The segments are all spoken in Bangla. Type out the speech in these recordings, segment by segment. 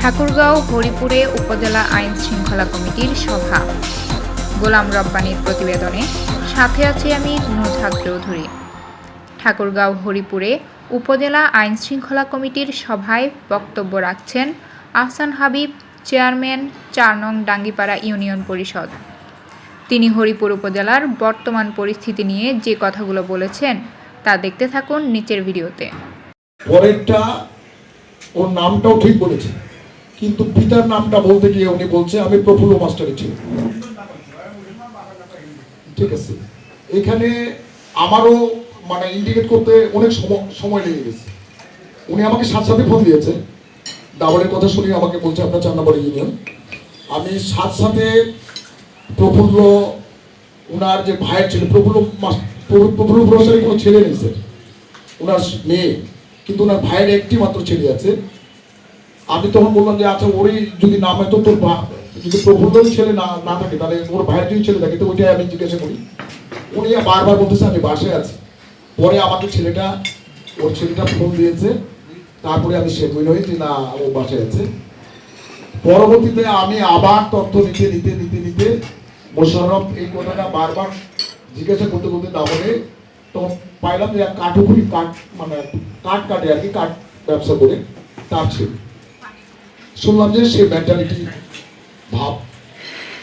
ঠাকুরগাঁও, হরিপুরে উপজেলা আইন শৃঙ্খলা কমিটির সভা। গোলাম রব্বানির প্রতিবেদনে, সাথে আছি আমি নুজহাত চৌধুরী। ঠাকুরগাঁও, হরিপুরে উপজেলা আইন শৃঙ্খলা কমিটির সভায় বক্তব্য রাখছেন আহসান হাবিব, চেয়ারম্যান চার নং ডাঙ্গিপাড়া ইউনিয়ন পরিষদ। তিনি হরিপুর উপজেলার বর্তমান পরিস্থিতি নিয়ে যে কথাগুলো বলেছেন, তা দেখতে থাকুন নিচের ভিডিওতে। পরেরটা ওর নামটাও ঠিক বলেছে। কিন্তু পিতার নামটা বলতে গিয়ে উনি বলছে, আমি প্রফুল্ল মাস্টারের ছিল ঠিক আছে। এখানে আমারও মানে ইন্ডিকেট করতে অনেক সময় লেগে গেছে। উনি আমাকে সাথে সাথে ফোন দিয়েছে। ডাবলের কথা শুনে আমাকে বলছে, আপনার চার নম্বর ইউনিয়ন আমি সাথে সাথে প্রফুল্ল ওনার যে ভাইয়ের ছিল, প্রফুল্ল প্রফুল্ল প্রফেসরের কোনো ছেলে নেই, স্যার। ওনার মেয়ে, কিন্তু ওনার ভাইয়ের একটি মাত্র ছেলে আছে। আমি তখন বললাম যে আচ্ছা ওরই যদি নাম হয় তো তোর যদি প্রফুল্লর ছেলে না না থাকে, তাহলে ওর ভাইয়ের যদি ছেলে থাকে, তো ওইটাই আমি জিজ্ঞাসা করি। উনি বারবার বলতেছে, আমি বাসায় আছি। পরে আমাকে ছেলেটা, ওর ছেলেটা ফোন দিয়েছে। তারপরে আমি সে বই যে, না, ও বাসায় আছে। পরবর্তীতে আমি আবার তথ্য নিতে নিতে নিতে নিতে মোশাররফ এই কথাটা বারবার জিজ্ঞাসা করতে করতে না বলে তখন পাইলাম যে এক কাঠুকুরি কাঠ মানে কাঠ কাটে আর কি, কাঠ ব্যবসা করে, তার ছিল। শুনলাম যে সে মেন্টালিটি ভাব।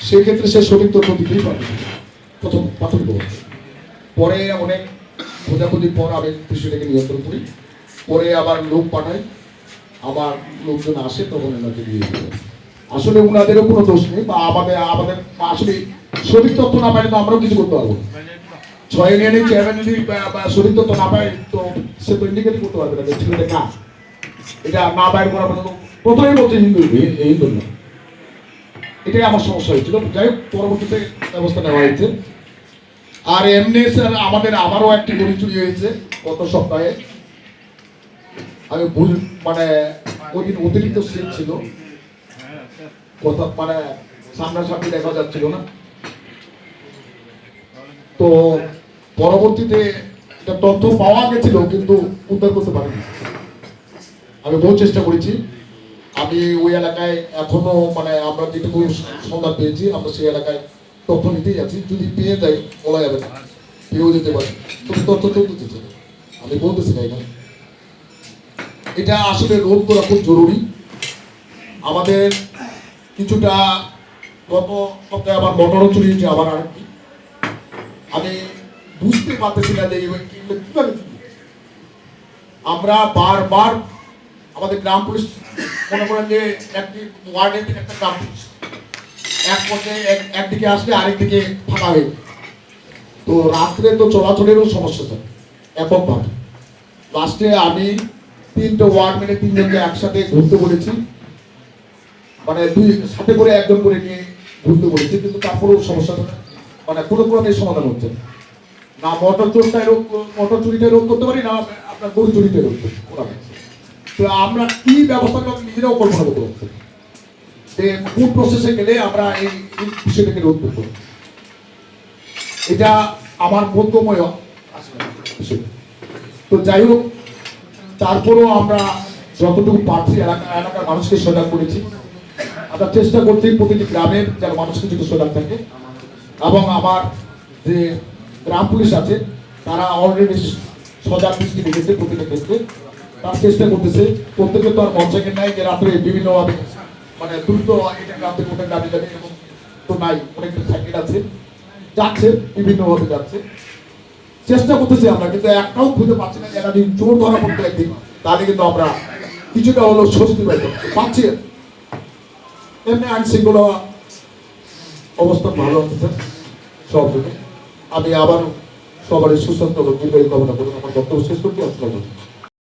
সেক্ষেত্রে সে সঠিক তথ্য দিতেই পারবে প্রথম প্রাথমিক পরে অনেক খোঁজাখুঁজির পর আমি বিষয়টাকে নিয়ন্ত্রণ করি। পরে আবার লোক পাঠাই। আবার লোকজন আসে, তখন এনাকে দিয়ে দিই। আসলে ওনাদেরও কোনো দোষ নেই বা আমাদের আমাদের আসলে সঠিক তথ্য না পাইলে তো আমরাও কিছু করতে পারব না। ছয় ইউনিয়নে চেয়ারম্যান যদি সঠিক তথ্য না পায়, তো সে তো ইন্ডিকেট করতে পারবে না ছেলেটা কাজ এটা না বাইর করা প্রথমেই বলছে হিন্দু হিন্দু না। এটাই আমার সমস্যা হয়েছিল। যাই হোক, পরবর্তীতে ব্যবস্থা নেওয়া হয়েছে। আর এমনি স্যার আমাদের আমারও একটি গরু চুরি হয়েছে গত সপ্তাহে। আমি ভুল মানে ওই দিন অতিরিক্ত সিট ছিল। কথা মানে সামনাসামনি দেখা যাচ্ছিল না। তো পরবর্তীতে এটা তথ্য পাওয়া গেছিল, কিন্তু উদ্ধার করতে পারিনি। আমি বহু চেষ্টা করেছি। আমি ওই এলাকায় এখনও মানে আমরা যেটুকু সন্ধান পেয়েছি, আমরা সেই এলাকায় তথ্য নিতেই আছি। যদি পেয়ে যাই বলা যাবে না। পেয়েও যেতে পারে। তথ্য চলতে চাই আমি বলতেছি না এখানে এটা আসলে রোধ করা খুব জরুরি। আমাদের কিছুটা গত সপ্তাহে আবার মোটরও চুরি হয়েছে, আবার আরেকটি। আমি বুঝতে পারতেছি না যে কীভাবে। আমরা বারবার আমাদের গ্রাম পুলিশ মনে করেন যে একটি ওয়ার্ডের একটা গ্রাম এক এক- একদিকে আসলে আরেকদিকে ফাঁকা হয়ে তো রাত্রে তো চলাচলেরও সমস্যা থাকে এককভাবে লাস্টে আমি তিনটে ওয়ার্ড মিলে তিনজনকে একসাথে ঘুরতে বলেছি। মানে দুই, সাথে করে একজন করে নিয়ে ঘুরতে বলেছি, কিন্তু তারপরেও সমস্যাটা মানে কোনো ক্রমে সমাধান হচ্ছে না। মোটর চোরটাই রোধ মোটর চুরিটাই রোধ করতে পারি, না আপনার গরু চুরিটাই রোধ করতে। তো আমরা কি ব্যবস্থা করব নিজেরাও করতে না। যে কোন প্রসেসে গেলে আমরা এই বিষয়টাকে রোধ করতে পারব। এটা আমার বোধগম্য। তো যাই হোক, তারপরেও আমরা যতটুকু পারছি এলাকা এলাকার মানুষকে সজাগ করেছি আমরা চেষ্টা করছি প্রতিটি গ্রামের যেন মানুষ কিছুটা সজাগ থাকে এবং আমার যে গ্রাম পুলিশ আছে, তারা অলরেডি সজাগ দৃষ্টি রেখেছে প্রতিটা ক্ষেত্রে তার চেষ্টা করতেছে, প্রত্যেকে তো আর মঞ্চাকে নাই যে রাত্রে বিভিন্নভাবে মানে দ্রুত গ্রামে যাবে এবং তো নাই সাইকেল আছে, যাচ্ছে যাচ্ছে। চেষ্টা করতেছি আমরা, কিন্তু একটাও খুঁজে পাচ্ছি না চোর ধরা একদিন তাহলে কিন্তু আমরা কিছুটা হলো স্বস্তি পাইতাম পাচ্ছি। এমনি আইন শৃঙ্খলা অবস্থা ভালো স্যার, সব আমি আবার সবারই সুস্বাস্থ্য দীর্ঘায়ু কামনা করুন আমার বক্তব্য শেষ করতে আসসালাম